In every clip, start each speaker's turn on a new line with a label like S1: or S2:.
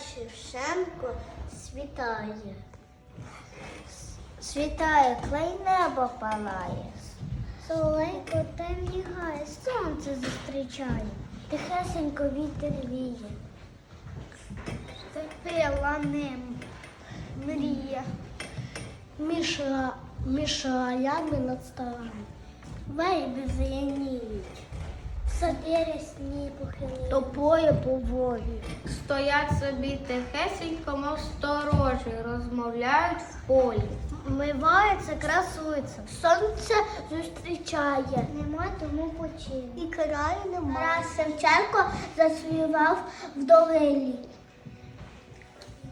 S1: Шевченко світає. Світає, клей небо палає. Соловейко темні гає, сонце зустрічає, тихесенько вітер віє. Степила ним мріє. Між, раями над старами. Вейби зеленіють, сади рясні похилили. Тобою поволі.
S2: Стоять собі тихесенько, мов сторожі, розмовляють в полі.
S1: Вмивається, красується, сонце зустрічає, нема тому почину. І краю нема. Раз Шевченко заспівав в долині.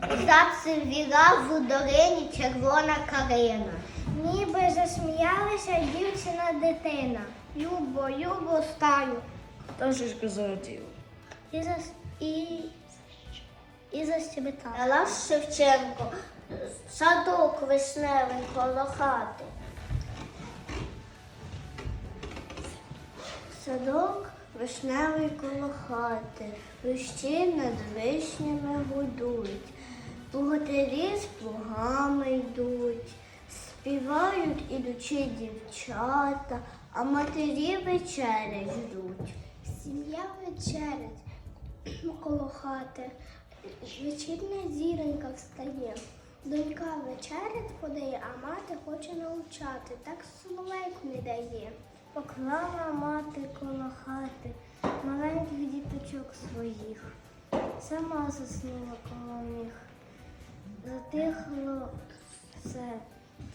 S1: Зацвірав в долині червона калина. Ніби засміялася дівчина дитина. Любо, любо стаю.
S3: Пташечка залетіла.
S1: І за і, і защебетав. Тарас Шевченко, садок вишневий коло хати. Садок вишневий коло хати, Лущі над вишнями гудуть, богатирі з плугами йдуть, співають ідучі дівчата, а матері вечерять ждуть. Сім'я вечерять коло хати, вечірня зіронька встає. Донька вечерять подає, а мати хоче навчати, так соловейку не дає. Поклала мати коло хати маленьких діточок своїх, сама заснула коло них. Затихло все,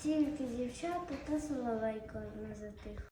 S1: тільки дівчата та соловейко не затих.